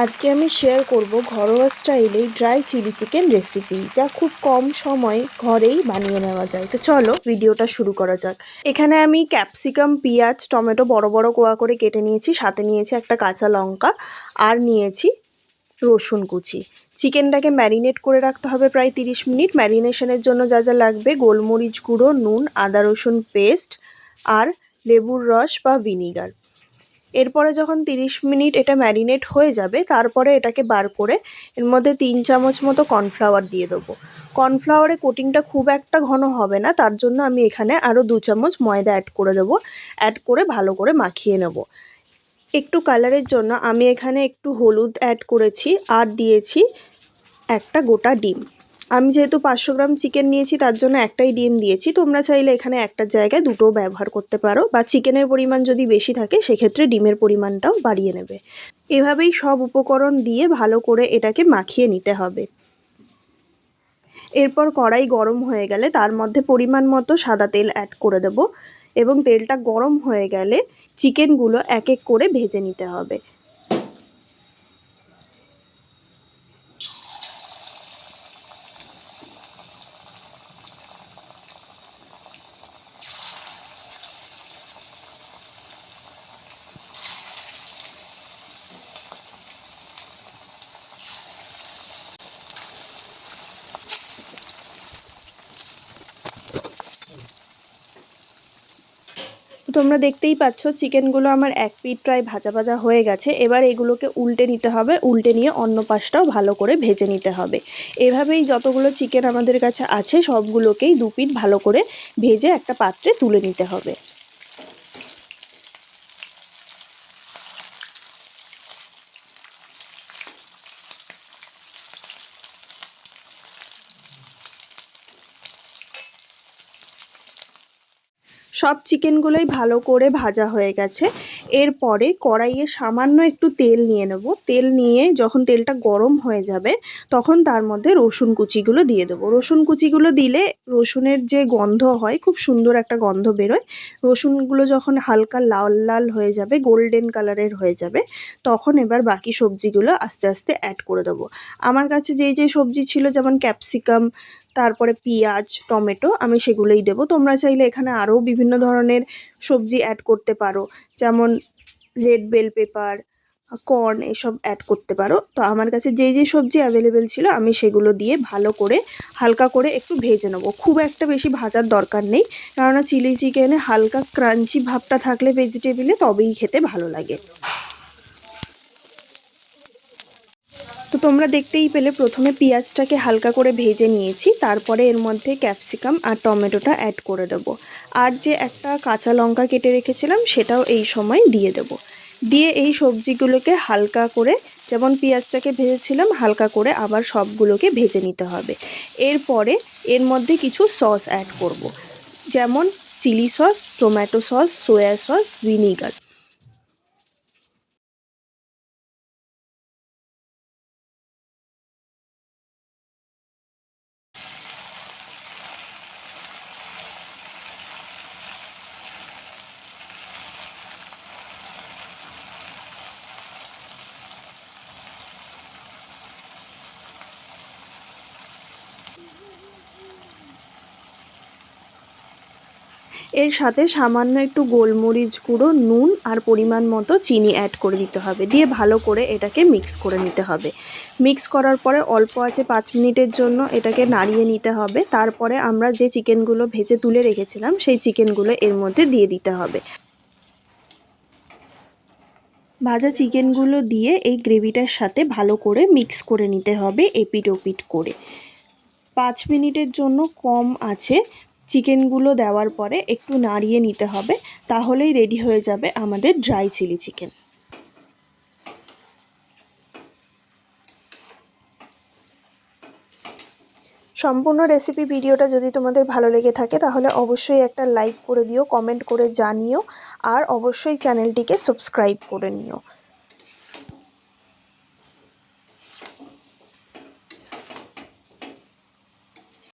আজকে আমি শেয়ার করব ঘরোয়া স্টাইলে ড্রাই চিলি চিকেন রেসিপি যা খুব কম সময় ঘরেই বানিয়ে নেওয়া যায়। তো চলো ভিডিওটা শুরু করা যাক। এখানে আমি ক্যাপসিকাম পেঁয়াজ, টমেটো বড় বড় কোয়া করে কেটে নিয়েছি, সাথে নিয়েছি একটা কাঁচা লঙ্কা, আর নিয়েছি রসুন কুচি। চিকেনটাকে ম্যারিনেট করে রাখতে হবে প্রায় তিরিশ মিনিট। ম্যারিনেশনের জন্য যা যা লাগবে, গোলমরিচ গুঁড়ো, নুন, আদা রসুন পেস্ট আর লেবুর রস বা ভিনিগার এরপরে যখন 30 মিনিট এটা ম্যারিনেট হয়ে যাবে, তারপরে এটাকে বার করে এর মধ্যে তিন চামচ মতো কর্নফ্লাওয়ার দিয়ে দেবো। কর্নফ্লাওয়ারে কোটিংটা খুব একটা ঘন হবে না, তার জন্য আমি এখানে আরও দু চামচ ময়দা অ্যাড করে দেবো। অ্যাড করে ভালো করে মাখিয়ে নেব। একটু কালারের জন্য আমি এখানে একটু হলুদ অ্যাড করেছি, আর দিয়েছি একটা গোটা ডিম। আমি যেহেতু পাঁচশো গ্রাম চিকেন নিয়েছি, তার জন্য একটাই ডিম দিয়েছি। তোমরা চাইলে এখানে একটার জায়গায় দুটো ব্যবহার করতে পারো। বা চিকেনের পরিমাণ যদি বেশি থাকে, সেক্ষেত্রে ডিমের পরিমাণটাও বাড়িয়ে নেবে। এভাবেই সব উপকরণ দিয়ে ভালো করে এটাকে মাখিয়ে নিতে হবে। এরপর কড়াই গরম হয়ে গেলে তার মধ্যে পরিমাণ মতো সাদা তেল অ্যাড করে দেব। এবং তেলটা গরম হয়ে গেলে চিকেনগুলো এক এক করে ভেজে নিতে হবে। তোমরা দেখতেই পাচ্ছ, চিকেনগুলো আমার এক পিট প্রায় ভাজা ভাজা হয়ে গেছে। এবার এগুলোকে উল্টে নিতে হবে, উল্টে নিয়ে অন্য পাশটাও ভালো করে ভেজে নিতে হবে। এভাবেই যতগুলো চিকেন আমাদের কাছে আছে, সবগুলোকেই দু পিট ভালো করে ভেজে একটা পাত্রে তুলে নিতে হবে। সব চিকেনগুলোই ভালো করে ভাজা হয়ে গেছে। এরপরে কড়াইয়ে সামান্য একটু তেল নিয়ে নেব। তেল নিয়ে যখন তেলটা গরম হয়ে যাবে, তখন তার মধ্যে রসুন কুচিগুলো দিয়ে দেবো। রসুন কুচিগুলো দিলে রসুনের যে গন্ধ হয়, খুব সুন্দর একটা গন্ধ বেরোয়। রসুনগুলো যখন হালকা লাল লাল হয়ে যাবে, গোল্ডেন কালারের হয়ে যাবে, তখন এবার বাকি সবজিগুলো আস্তে আস্তে অ্যাড করে দেবো। আমার কাছে যেই যে সবজি ছিল, যেমন ক্যাপসিকাম তারপরে পেঁয়াজ, টমেটো আমি সেগুলোই দেবো। তোমরা চাইলে এখানে আরও বিভিন্ন ধরনের সবজি অ্যাড করতে পারো। যেমন রেড বেল পেপার কর্ন এসব অ্যাড করতে পারো। তো আমার কাছে যেই যে সবজি অ্যাভেলেবেল ছিল আমি সেগুলো দিয়ে ভালো করে, হালকা করে একটু ভেজে নেব। খুব একটা বেশি ভাজার দরকার নেই, কেননা চিলি চিকেনে হালকা ক্রাঞ্চি ভাবটা থাকলে ভেজিটেবিলে তবেই খেতে ভালো লাগে। তোমরা দেখতেই পেলে, প্রথমে পেঁয়াজটাকে হালকা করে ভেজে নিয়েছি, তারপরে এর মধ্যে ক্যাপসিকাম আর টমেটোটা অ্যাড করে দেব। আর যে একটা কাঁচা লঙ্কা কেটে রেখেছিলাম, সেটাও এই সময় দিয়ে দেব। দিয়ে এই সবজিগুলোকে হালকা করে, যেমন পেঁয়াজটাকে ভেজেছিলাম, হালকা করে আবার সবগুলোকে ভেজে নিতে হবে। এরপরে এর মধ্যে কিছু সস অ্যাড করব। যেমন chilli sauce, tomato sauce, soya sauce, vinegar. এর সাথে সামান্য একটু গোলমরিচ গুঁড়ো, নুন আর পরিমাণ মতো চিনি অ্যাড করে দিতে হবে। দিয়ে ভালো করে এটাকে মিক্স করে নিতে হবে। মিক্স করার পরে অল্প আছে পাঁচ মিনিটের জন্য এটাকে নাড়িয়ে নিতে হবে। তারপরে আমরা যে চিকেনগুলো ভেজে তুলে রেখেছিলাম, সেই চিকেনগুলো এর মধ্যে দিয়ে দিতে হবে। ভাজা চিকেনগুলো দিয়ে এই গ্রেভিটার সাথে ভালো করে মিক্স করে নিতে হবে এপিট ওপিট করে। পাঁচ মিনিটের জন্য কম আছে চিকেনগুলো দেওয়ার পরে একটু নাড়িয়ে নিতে হবে, তাহলেই রেডি হয়ে যাবে আমাদের ড্রাই চিলি চিকেন সম্পূর্ণ রেসিপি ভিডিওটা যদি তোমাদের ভালো লেগে থাকে, তাহলে অবশ্যই একটা লাইক করে দিও কমেন্ট করে জানিও, আর অবশ্যই চ্যানেলটিকে সাবস্ক্রাইব করে নিও।